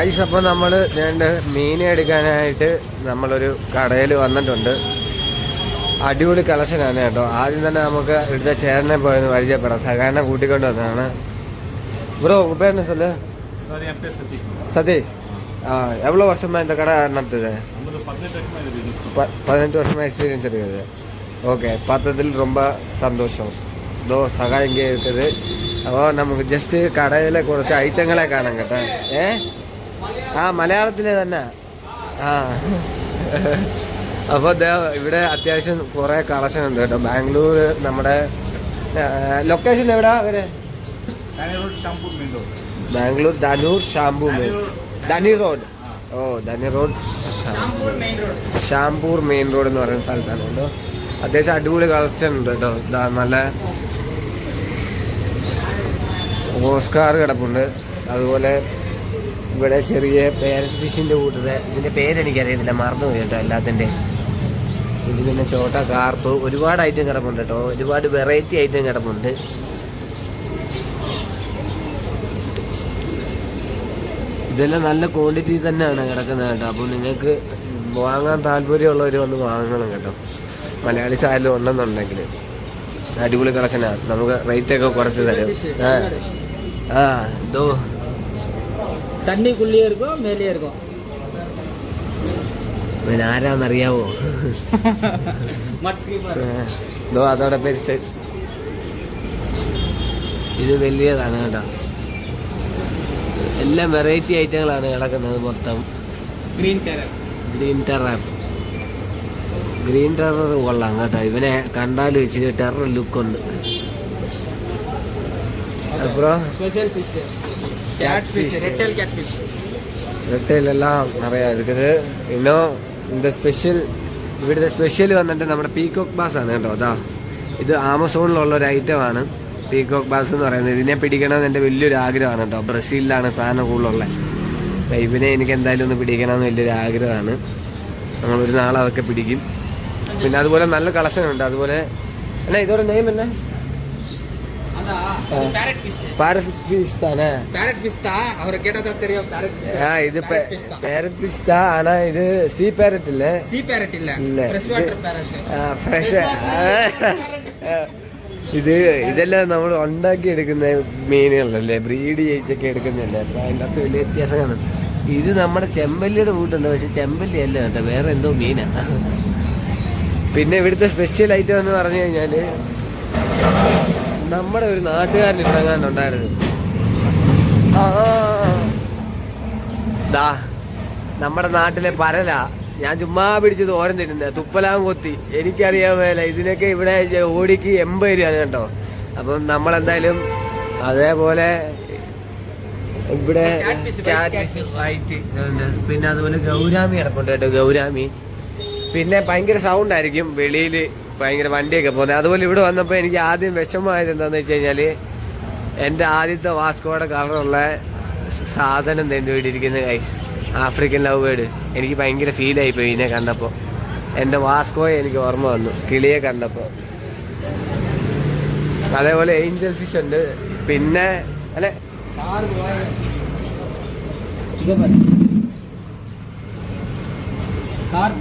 Guys അപ്പോൾ നമ്മൾ ഞാൻ മീൻ എടുക്കാനായിട്ട് നമ്മളൊരു കടയിൽ വന്നിട്ടുണ്ട്. അടിപൊളി കളക്ഷനാണ് കേട്ടോ. ആദ്യം തന്നെ നമുക്ക് ഇവിടുത്തെ ചേട്ടനെ പോയെന്ന് പരിചയപ്പെടാം. സഹകരണം കൂട്ടിക്കൊണ്ട് വന്നതാണ്. ബ്രോ ഉപേരണ സ്ഥല സതീഷ്. ആ എവ്വളോ വർഷമായി இந்த கடை நடத்துது பதினெட்டு வருஷமாக எக்ஸ்பீரியன்ஸ் இருக்குது ஓகே பார்த்ததில் ரொம்ப സന്തോഷം. ഇതോ സഹായം കേൾക്കരുത് അപ്പോൾ നമുക്ക് ജസ്റ്റ് കടയിലെ കുറച്ച് ഐറ്റങ്ങളെ കാണാൻ കേട്ടോ. ഏഹ് ആ മലയാളത്തിലെ തന്നെ. ആ. അപ്പോൾ ഇവിടെ അത്യാവശ്യം കുറേ കളക്ഷൻ ഉണ്ട് കേട്ടോ. ബാംഗ്ലൂർ നമ്മുടെ ലൊക്കേഷൻ എവിടാ road. ബാംഗ്ലൂർ ധനൂർ ഷാംപൂ മെയിൻ ധനി റോഡ്. ഓ ധനി റോഡ്. ഷാംപൂർ main road. എന്ന് പറയുന്ന സ്ഥലത്താണ് കേട്ടോ. അത്യാവശ്യം അടിപൊളി കളക്ഷൻ ഉണ്ട് കേട്ടോ. ഇതാ നല്ല ഓസ്കാർ കിടപ്പുണ്ട്. അതുപോലെ ഇവിടെ ചെറിയ പേരറ്റ് ഫിഷിന്റെ കൂട്ടത്തെ. ഇതിന്റെ പേരെനിക്കറിയത്തില്ല മറന്നുപോയി കേട്ടോ എല്ലാത്തിന്റെ ഇതിൽ പിന്നെ ചോട്ട കാർപ്പ് ഒരുപാട് ഐറ്റം കിടപ്പുണ്ട് കേട്ടോ. ഒരുപാട് വെറൈറ്റി ഐറ്റം കിടപ്പുണ്ട്. ഇതെല്ലാം നല്ല ക്വാണ്ടിറ്റി തന്നെയാണ് കിടക്കുന്നത് കേട്ടോ. അപ്പോൾ നിങ്ങൾക്ക് വാങ്ങാൻ താല്പര്യമുള്ളവർ വന്ന് വാങ്ങണം കേട്ടോ. മലയാളി ആയാലും ഉണ്ടെന്നുണ്ടെങ്കിൽ. അടിപൊളി കളക്ഷനാണ് നമുക്ക് റേറ്റൊക്കെ കുറച്ച് തരും. ആ. ഇതോ தண்ணிக்குள்ளேயே இருக்கும் மேலேயே இருக்கும் ഇവൻ ആരാന്നറിയാവോ மட் ஸ்லீப்பர் ആ, ഇതോ അതോടെ പെരിച്ച് ഇത് വലിയതാണ് കേട്ടോ എല്ലാം വെറൈറ്റി ഐറ്റങ്ങളാണ് കിടക്കുന്നത് മൊത്തം green carrot green terror green terror കൊള്ളാം കേട്ടോ ഇവനെ കണ്ടാൽ ഇച്ചിരി ടെറർ ലുക്കുണ്ട് அப்புறம் special fish gate fish redtail gate fish റെട്ടയിലെല്ലാം நிறையா இருக்குது இன்னும் இந்த സ്പെഷ്യൽ ഇവിടുത്തെ സ്പെഷ്യൽ വന്നിട്ട് നമ്മുടെ പീകോക്ക് ബാസ് ആണ് കേട്ടോ അതാ ഇത് ആമസോണിലുള്ള ഒരു ഐറ്റമാണ് പീകോക്ക് ബാസ് എന്ന് പറയുന്നത് ഇതിനെ പിടിക്കണമെന്ന് എൻ്റെ വലിയൊരു ആഗ്രഹമാണ് കേട്ടോ ബ്രസീലിലാണ് സാധനം കൂടുതലുള്ളത് അപ്പം ഇവനെ എനിക്ക് എന്തായാലും ഒന്ന് പിടിക്കണമെന്ന് വലിയൊരു ആഗ്രഹമാണ് നമ്മളൊരു നാൾ അതൊക്കെ പിടിക്കും പിന്നെ അതുപോലെ നല്ല കളക്ഷൻ ഉണ്ട് അതുപോലെ എന്നാ ഇതോടെ നെയിം എന്നാ அதான் பேரட் ஃபிஷ் പാരഫിഷ് ഫിഷ് താനേ பேரட் ஃபிஷ் தான் அவரை கேட்டா தான் தெரியும் பேரட் ആ ഇത് പാരറ്റ് ഫിഷ് താ ആണാ ഇത് സീ പാരറ്റ് അല്ലേ சீ பேரட் இல்ல இல்ல. ஃப்ரெஷ் வாட்டர் பேரட் ഫ്രഷ് ഇത് ഇതെല്ലാം നമ്മൾ ഉണ്ടാക്കി എടുക്കുന്ന മീനുകളല്ലേ ബ്രീഡ് ചെയ്യിച്ചൊക്കെ എടുക്കുന്നതല്ലേ അപ്പൊ അതിൻ്റെ അകത്ത് വലിയ വ്യത്യാസം കാണും ഇത് നമ്മുടെ ചെമ്പല്ലിയുടെ കൂട്ടുണ്ട് പക്ഷെ ചെമ്പല്ലി അല്ല കേട്ടോ വേറെ എന്തോ മീനാ പിന്നെ ഇവിടുത്തെ സ്പെഷ്യൽ ഐറ്റം എന്ന് പറഞ്ഞു കഴിഞ്ഞാല് നമ്മുടെ ഒരു നാട്ടുകാരൻ ഇറങ്ങാനുണ്ടായിരുന്നു ആ ദാ നമ്മുടെ നാട്ടിലെ പരല. ഞാൻ ചുമ്മാ പിടിച്ച് തോരൻ തിന്നുന്നത് തുപ്പലാം കൊത്തി. എനിക്കറിയാൻ മേല. ഇതിനൊക്കെ ഇവിടെ ഓടിക്ക് എൺപത് രൂപയാണ് കേട്ടോ. അപ്പം നമ്മളെന്തായാലും അതേപോലെ ഇവിടെ. പിന്നെ അതുപോലെ ഗൗരാമി ഇറക്കുന്നുണ്ട് കേട്ടോ ഗൗരാമി. പിന്നെ ഭയങ്കര സൗണ്ട് ആയിരിക്കും വെളിയിൽ ഭയങ്കര വണ്ടിയൊക്കെ പോകുന്നത്. അതുപോലെ ഇവിടെ വന്നപ്പോൾ എനിക്ക് ആദ്യം വിഷമമായത് എന്താണെന്ന് വെച്ച് കഴിഞ്ഞാൽ എന്റെ ആദ്യത്തെ വാസ്കോയുടെ കളറുള്ള സാധനം തെണ്ടുപിടിയിരിക്കുന്ന കൈസ് ആഫ്രിക്കൻ ലവ് വേർഡ് എനിക്ക് ഭയങ്കര ഫീൽ പോയി ഇതിനെ കണ്ടപ്പോൾ എന്റെ വാസ്കോയെ എനിക്ക് ഓർമ്മ വന്നു കിളിയെ കണ്ടപ്പോൾ അതേപോലെ ഏഞ്ചൽ ഫിഷ് ഉണ്ട്. പിന്നെ അല്ലെ? கார்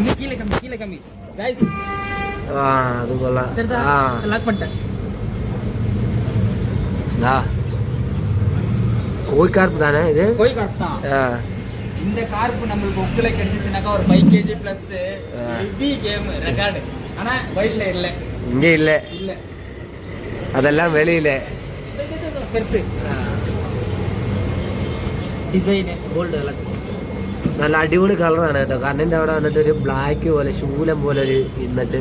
இன்னும் கீழே கம்மி கீழே கம்மி. கைஸ் ஆ அது போல. பண்ணிட்டேன். நா கோய் கார்ப் தானே இது? கோய் இந்த கார்ப்பு நம்மளுக்கு ஒக்குல கிடைச்சிச்சுனாக்கா ஒரு five KG plus heavy game record ஆனால் வயலில் இல்லை. இங்கே இல்லை. இல்லை. அதெல்லாம் வெளியில. பெருசு. டிசைனு கோல்டு எல்லாம் നല്ല അടിപൊളി കളറാണ് കേട്ടോ കണ്ണിന്റെ അവിടെ വന്നിട്ട് ഒരു ബ്ലാക്ക് പോലെ ശൂലം പോലെ ഒരു ഇന്നിട്ട്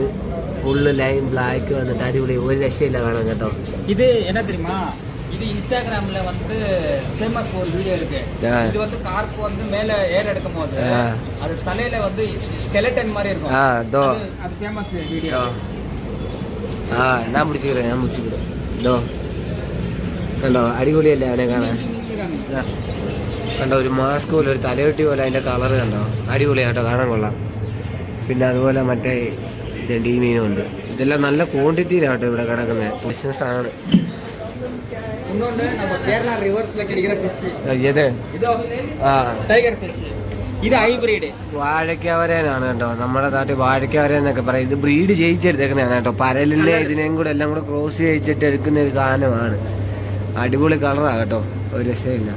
ഫുള്ള് ലൈൻ ബ്ലാക്ക് വന്നിട്ട് അടിപൊളി ഒരു രക്ഷയില്ല കാണാൻ കേട്ടോ ഇത് എന്നാ തരുമാ இது இன்ஸ்டாகிராம்ல வந்து ஃபேமஸ் ஒரு வீடியோ இருக்கு இது வந்து கார்க்கு வந்து மேல ஏர் எடுக்கும் போது அது தலையில வந்து ஸ்கெலட்டன் மாதிரி இருக்கும் அது ஃபேமஸ் வீடியோ ஆ நான் முடிச்சுக்கிறேன் நான் முடிச்சுக்கிறேன் இதோ கண்டோ அடிபொலியல்ல அவனை காண കണ്ട ഒരു മാസ്ക് പോലെ ഒരു തലയൊട്ടി പോലെ അതിന്റെ കളർ കണ്ടോ? അടിപൊളിയാട്ടോ കാണാൻ കൊള്ളാം. പിന്നെ അതുപോലെ മറ്റേ ഡി മീനുണ്ട് ഇതെല്ലാം നല്ല ക്വാണ്ടിറ്റിയിലാട്ടോ ഇവിടെ കിടക്കുന്നത് ബിസിനസ്സാണ് വാഴക്കവരേനാണ് കേട്ടോ. നമ്മുടെ നാട്ടിൽ വാഴക്കവരേൻ എന്നൊക്കെ പറയും. ഇത് ബ്രീഡ് ചെയ്യിച്ചെടുത്തേക്കുന്നതാണ് കേട്ടോ. പരലിനെ ഇതിനെയും കൂടെ എല്ലാം കൂടെ ക്രോസ് ചെയ്യിച്ചിട്ട് എടുക്കുന്ന ഒരു സാധനമാണ്. അടിപൊളി കളറാ കേട്ടോ. ഒരു രക്ഷയില്ല.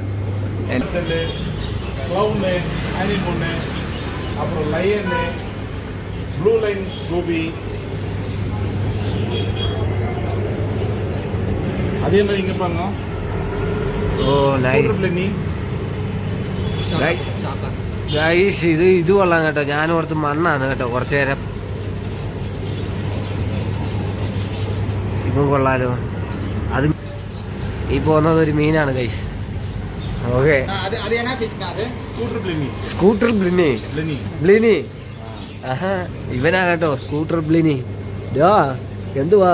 க்ளவுனு ஆனிமோனு அப்புறம் லயனு ப்ளூ லைன் ரூபி அதே மாதிரி இங்கே பாருங்க ഓ നൈസ് பிளனி ഗൈസ് ഇത് ഇത് കൊള്ളാം കേട്ടോ ഞാൻ ഓർത്ത് മണ്ണാണ് കേട്ടോ കുറച്ചു നേരം ഇതും കൊള്ളാലോ അത് ഈ പോകുന്നത് ഒരു മീനാണ് guys okay scooter blenny blenny ఇవేనా కట్టో స్కూటర్ బ్లిని డా ఎందువా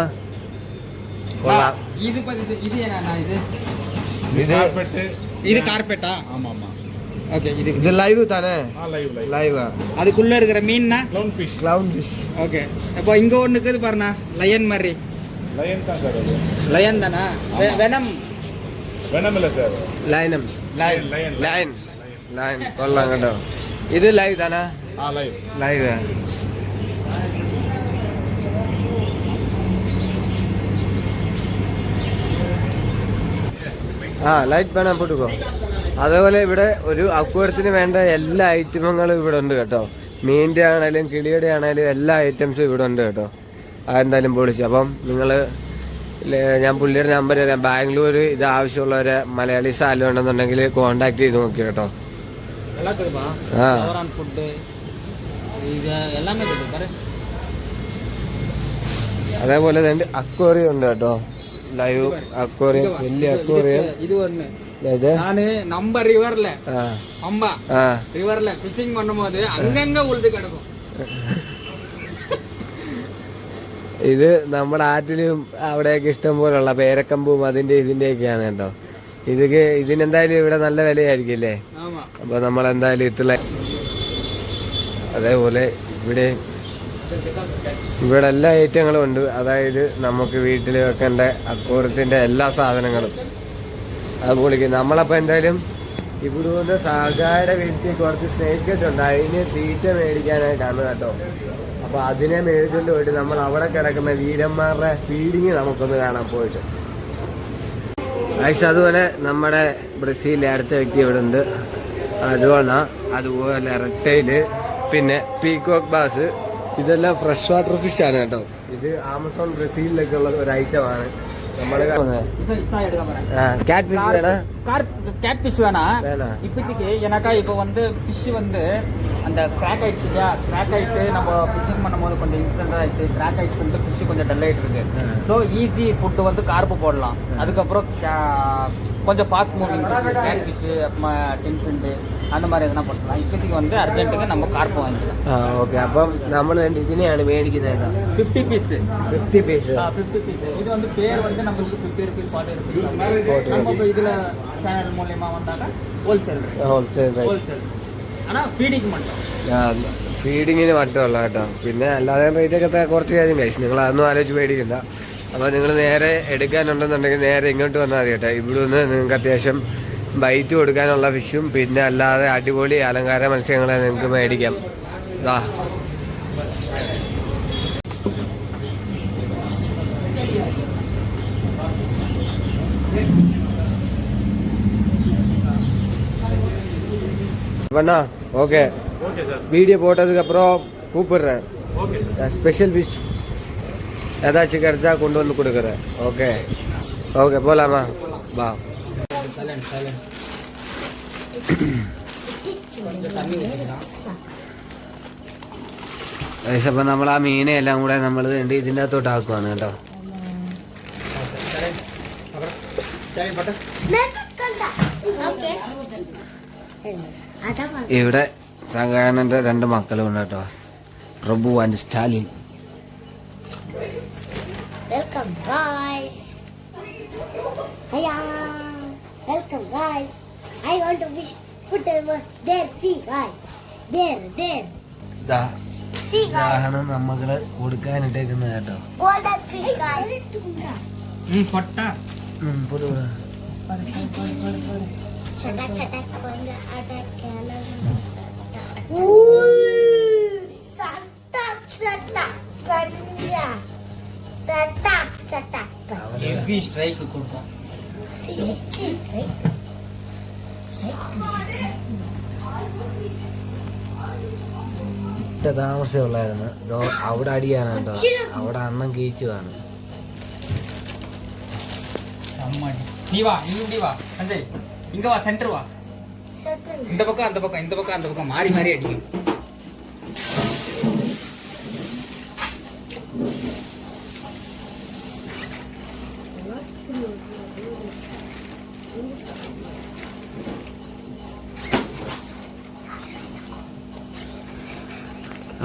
இது கார்பெட்டா ஆமா ஆமா ஓகே இது? இது லைவ் தானே? லைவ் லைவ் அதுக்குள்ள இருக்கிற மீன்னா? Clown fish clown fish okay இப்போ இங்க ஒன்னு இருக்குது பாருண்ணா லயன் மாதிரி. லயன் தான் லயன் தானா? Venom sir line line line കൊള്ളാം കേട്ടോ. ഇത് ലൈവ് താനാ ലൈവ് ആ. ലൈറ്റ് വേണം പൊട്ടുക്കോ. അതേപോലെ ഇവിടെ ഒരു അക്വരത്തിന് വേണ്ട എല്ലാ ഐറ്റമങ്ങളും ഇവിടെ ഉണ്ട് കേട്ടോ. മീനിന്റെ ആണേലും കിളിയുടെ ആണേലും എല്ലാ ഐറ്റംസും ഇവിടെ ഉണ്ട് കേട്ടോ. അതെന്തായാലും പൊളിച്ചു. അപ്പം നിങ്ങൾ ഞാൻ പുള്ളിയുടെ നമ്പർ തരാം ബാംഗ്ലൂർ ഇത് ആവശ്യമുള്ളവരെ മലയാളി സ്ഥലം ഉണ്ടെന്നുണ്ടെങ്കിൽ കോണ്ടാക്ട് ചെയ്ത് നോക്കി കേട്ടോ எல்லாம் இருக்குதுப்பா ஆ. ஓவரான் ஃபுட்டு இது எல்லாமே இருக்குது பாரு അതേപോലെ തന്നെ അക്വേറിയം ഉണ്ട് കേട്ടോ ലൈവ് അക്വേറിയം വലിയ അക്വേറിയം இது ஒண்ணு ഇത് நானு நம்ம ரிவர்ல ആ அம்பா ആ ரிவர்ல ஃபிஷிங் பண்ணும்போது அங்கங்க உழுது கிடக்கும் ഇത് നമ്മുടെ ആറ്റിലും അവിടെയൊക്കെ ഇഷ്ടം പോലുള്ള പേരക്കമ്പും അതിന്റെ ഇതിന്റെയൊക്കെയാണ് കേട്ടോ. ഇതൊക്കെ ഇതിനെന്തായാലും ഇവിടെ നല്ല വിലയായിരിക്കില്ലേ അല്ലേ? അപ്പൊ നമ്മൾ എന്തായാലും ഇത്ര അതേപോലെ ഇവിടെ ഇവിടെ എല്ലാ ഐറ്റങ്ങളും ഉണ്ട്. അതായത് നമുക്ക് വീട്ടിൽ വെക്കേണ്ട അക്കൂറത്തിന്റെ എല്ലാ സാധനങ്ങളും. അത് പൊളിക്കും. നമ്മളപ്പോ എന്തായാലും ഇവിടെ നിന്ന് സാഗായുടെ വീട്ടിൽ കുറച്ച് സ്നേഹിക്കറ്റ് ഉണ്ട് അതിന് തീറ്റ മേടിക്കാനായിട്ടാണ് കേട്ടോ. അപ്പൊ അതിനെ മേടിച്ചുകൊണ്ട് പോയിട്ട് നമ്മൾ അവിടെ കിടക്കുന്ന വീരന്മാരുടെ ഫീഡിങ് നമുക്കൊന്ന് കാണാൻ പോയിട്ട്. ഐസ് അതുപോലെ നമ്മുടെ ബ്രസീലിലെ അടുത്ത വ്യക്തി ഇവിടെ ഉണ്ട്. അതുപോലെ അതുപോലെ റെക്ടൈൽ പിന്നെ പീകോക്ക് ബാസ് ഇതെല്ലാം ഫ്രഷ് വാട്ടർ ഫിഷ് ആണ് കേട്ടോ. ഇത് ആമസോൺ ബ്രസീലിലൊക്കെ ഉള്ള ഒരു ഐറ്റം கேட்ஃபிஷ் வேணா. இப்போதைக்கு எனக்கா இப்போ வந்து ஃபிஷ் வந்து அந்த கிராக் ஆயிடுச்சு இல்லையா? கிராக் நம்ம ஃபிஷ்ஷிங் பண்ணும்போது கொஞ்சம் இன்சிடென்ட் ஆயிடுச்சு. கிராக் ஆயிடுச்சு வந்து ஃபிஷ் கொஞ்சம் டல் ஆயிட்டு இருக்கு. ஸோ ஈஸி ஃபுட்டு வந்து கார்ப்பு போடலாம். அதுக்கப்புறம் கொஞ்சம் ஃபாஸ்ட் மூவிங் கேட் ஃபிஷ் அப்புறமா டின் ஃபிண்டு அந்த மாதிரி எதனா பண்ணலாம் இப்போதைக்கு வந்து அர்ஜென்ட்டுக்கு நம்ம கார்ப்பு வாங்கிக்கலாம் ആ ഓക്കെ അപ്പം നമ്മൾ ഇതിനെയാണ് മേടിക്കുന്നത് കേട്ടോ fifty piece fifty piece fifty piece இது வந்து பேர் வந்து நம்மளுக்கு ஃபிஃப்டி ருபீஸ் ஃபார்ட்டி ருபீஸ் 40 நம்ம இப்போ இதில் சேனல் மூலியமா வந்தாக்கா ஹோல்சேல் ഹോൾസെയിൽ റേറ്റ് ஹோல்சேல் ஆனால் ஃபீடிங் மட்டும் ഫീഡിങ്ങിന് മറ്റുള്ള കേട്ടോ പിന്നെ അല്ലാതെ റേറ്റ് ഒക്കെ കുറച്ച് കാര്യം കഴിച്ചു നിങ്ങൾ അതൊന്നും ആലോചിച്ച് പേടിക്കില്ല അപ്പോൾ നിങ്ങൾ നേരെ എടുക്കാനുണ്ടെന്നുണ്ടെങ്കിൽ നേരെ ഇങ്ങോട്ട് വന്നാൽ മതി കേട്ടോ ഇവിടെ നിന്ന് നിങ്ങൾക്ക് അത്യാവശ്യം ബൈറ്റ് കൊടുക്കാനുള്ള ഫിഷും പിന്നെ അല്ലാതെ അടിപൊളി അലങ്കാര മത്സ്യങ്ങളെ നിങ്ങൾക്ക് മേടിക്കാം ഇതാ பண்ணா ஓகே ஓகே சார் வீடியோ போட்டதுக்கு அப்புறம் கூப்பிடுறேன் ஓகே ஸ்பெஷல் ஃபிஷ் ஏதாச்சும் கிடைச்சா கொண்டு வந்து கொடுக்குறேன் ஓகே ஓகே போகலாமா வா சைலண்ட் சைலண்ட் கொஞ்சம் தண்ணி ஊற்றிக்கலாம் അപ്പം നമ്മൾ ആ മീനെ എല്ലാം കൂടെ നമ്മൾ ഇതിൻ്റെ അകത്തോട്ട് ആക്കുവാണ് കേട്ടോ சைலண்ட் அப்புறம் சரி பட்டு ഓക്കെ അതാ പറഞ്ഞത്. ഇവിടെ സംഘടനൻ്റെ രണ്ട് മക്കളും ഉണ്ട് കേട്ടോ Prabhu and Stalin welcome guys welcome guys I want to wish ഇതാണ് നമ്മൾ കൊടുക്കാനിട്ടേക്കുന്നത് കേട്ടോ. പൊട്ട. സട്ട സട്ട കണ്ട സട്ട ഉം, പുറത്ത് വിട്. Setak setak panda ada kanan. Setak setak panda. Setak setak panda. Heavy strike கொடுப்போம் Si si si. si. ഇട്ട താമസമുള്ളായിരുന്നു ഇതോ അവിടെ അടിയാണ് കേട്ടോ അവിടെ അണ്ണം കീച്ചുവാണ് செம்மடி நீ வா நீ இப்படி வா சஞ்சய் இங்க வா சென்டர் வா Setak. இந்த பக்கம் அந்த பக்கம் இந்த பக்கம் அந்த பக்கம் மாறி மாறி அடிக்கும்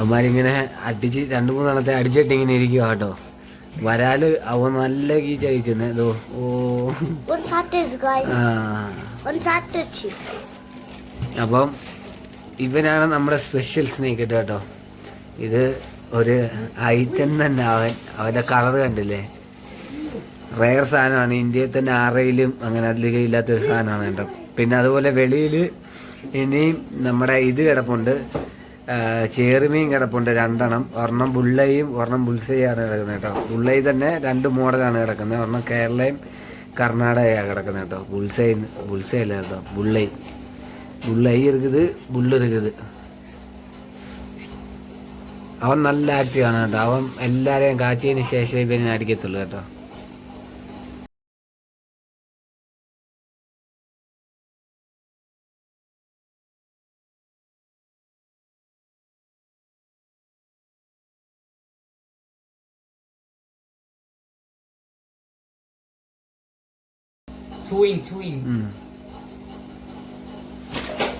അവന്മാരിങ്ങനെ അടിച്ച് രണ്ട് മൂന്നെണ്ണത്തെ അടിച്ചിട്ട് ഇങ്ങനെ ഇരിക്കുക കേട്ടോ. വരാൽ അവൻ നല്ല കീച്ച കഴിച്ചെന്ന് ഇതോ ഓ. അപ്പം ഇവനാണ് നമ്മുടെ സ്പെഷ്യൽ സ്നേക്ക് കേട്ടോ. ഇത് ഒരു ഐറ്റം തന്നെ അവൻ. അവന്റെ കളർ കണ്ടില്ലേ? റയർ സാധനമാണ്. ഇന്ത്യയിൽ തന്നെ ആറയിലും അങ്ങനെ അധികം ഇല്ലാത്തൊരു സാധനമാണ് കേട്ടോ. പിന്നെ അതുപോലെ വെളിയിൽ ഇനിയും നമ്മുടെ ഇത് കിടപ്പുണ്ട്. ചേറുമീൻ കിടപ്പുണ്ട് രണ്ടെണ്ണം ഒരെണ്ണം ബുള്ളയും ഒരെണ്ണം ബുൾസയാണ് കിടക്കുന്നത് കേട്ടോ ബുള്ളൈ തന്നെ രണ്ട് മോഡലാണ് കിടക്കുന്നത് ഒരെണ്ണം കേരളയും കർണാടകയാണ് കിടക്കുന്നത് കേട്ടോ ബുൾസൈ ബുൾസൈ അല്ല കേട്ടോ ബുള്ളൈ ബുള്ളൈ இருக்குது ബുള്ള് இருக்குது അവൻ നല്ല ആക്റ്റീവ് ആണ് കേട്ടോ അവൻ എല്ലാരെയും കാച്ചിയതിന് ശേഷം ഇവനെ അടിക്കത്തുള്ളൂ കേട്ടോ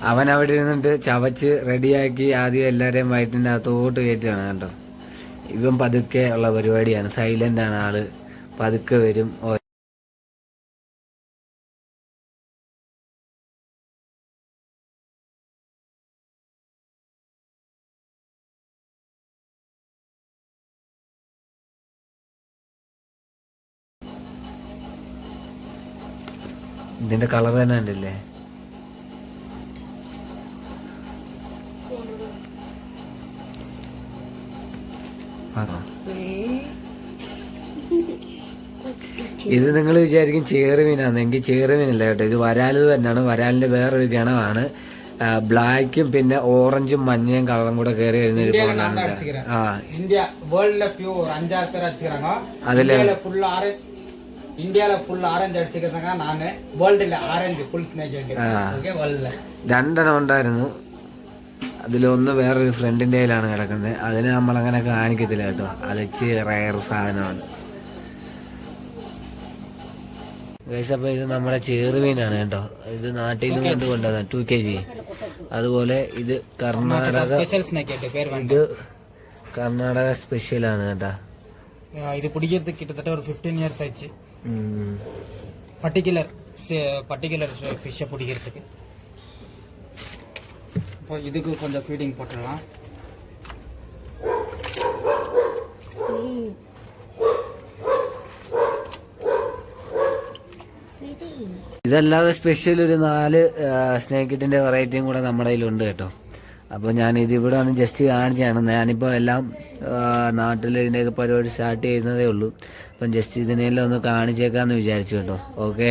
അവൻ അവിടെ ഇരുന്നിട്ട് ചവച്ച് റെഡിയാക്കി ആദ്യം എല്ലാരെയും വയറ്റിന്റെ അകത്തോട്ട് കയറ്റുകയാണ് കേട്ടോ ഇവൻ പതുക്കെ ഉള്ള പരിപാടിയാണ്. സൈലന്റ് ആണ് ആൾ. പതുക്കെ വരും. ഇതിന്റെ കളർ തന്നെ ഉണ്ടല്ലേ ഇത് നിങ്ങൾ വിചാരിക്കും ചേറുമീനാണ് എങ്കിൽ ചേറുമീനല്ല കേട്ടോ. ഇത് വരാലത് തന്നെയാണ്. വരാലിന്റെ വേറൊരു ഗണമാണ്. ബ്ലാക്കും പിന്നെ ഓറഞ്ചും മഞ്ഞയും കളറും കൂടെ കയറി കഴിഞ്ഞ ഒരു ഫോണാണ് അതിലെ இந்தியால ஃபுல் ஆரஞ்சு இந்தியால ஃபுல் ஆரஞ்சு அடிச்சுக்கிறாங்க நானு வேர்ல்டுல ஆரஞ்சு ஃபுல் ஸ்னேக் ആ. ஓகே வேர்ல்ட்ல രണ്ടെണ്ണം ഉണ്ടായിരുന്നു അതിലൊന്ന് വേറൊരു ഫ്രണ്ടിന്റെ കയ്യിലാണ് കിടക്കുന്നത് അതിന് നമ്മളങ്ങനെ കാണിക്കത്തില്ല കേട്ടോ അതിച്ച് റയർ സാധനമാണ് ഗൈസ് അപ്പൊ ഇത് നമ്മുടെ ചേറുമീനാണ് കേട്ടോ ഇത് നാട്ടിൽ നിന്ന് കൊണ്ടുകൊണ്ടതാണ് ടു കെ ജി അതുപോലെ ഇത് കർണാടക ஸ்பெஷல் ஸ்னேக் பேர் வந்து ഇത് കർണാടക സ്പെഷ്യലാണ് കേട്ടോ அஹ் இது பிடிக்கிறதுக்கு கிட்டத்தட்ட ஒரு 15 இயர்ஸ் ஆயிடுச்சு ഉം. பர்டிகுலர் பர்டிகுலர் ஃபிஷ்ஷை பிடிக்கிறதுக்கு இப்போ இதுக்கு கொஞ்சம் ஃபீடிங் போட்டுடலாம் ഇതല്ലാതെ സ്പെഷ്യൽ ഒരു നാല് സ്നേക്കിട്ടിന്റെ വെറൈറ്റിയും കൂടെ നമ്മുടെ കയ്യിലുണ്ട് കേട്ടോ അപ്പോൾ ഞാൻ ഇത് ഇവിടെ വന്ന് ജസ്റ്റ് കാണിച്ചാണ് ഞാനിപ്പോൾ എല്ലാം നാട്ടിൽ ഇതിന്റെയൊക്കെ പരിപാടി സ്റ്റാർട്ട് ചെയ്യുന്നതേ ഉള്ളൂ. അപ്പം ജസ്റ്റ് ഇതിനെല്ലാം ഒന്ന് കാണിച്ചേക്കാന്ന് വിചാരിച്ചു കേട്ടോ. ഓക്കെ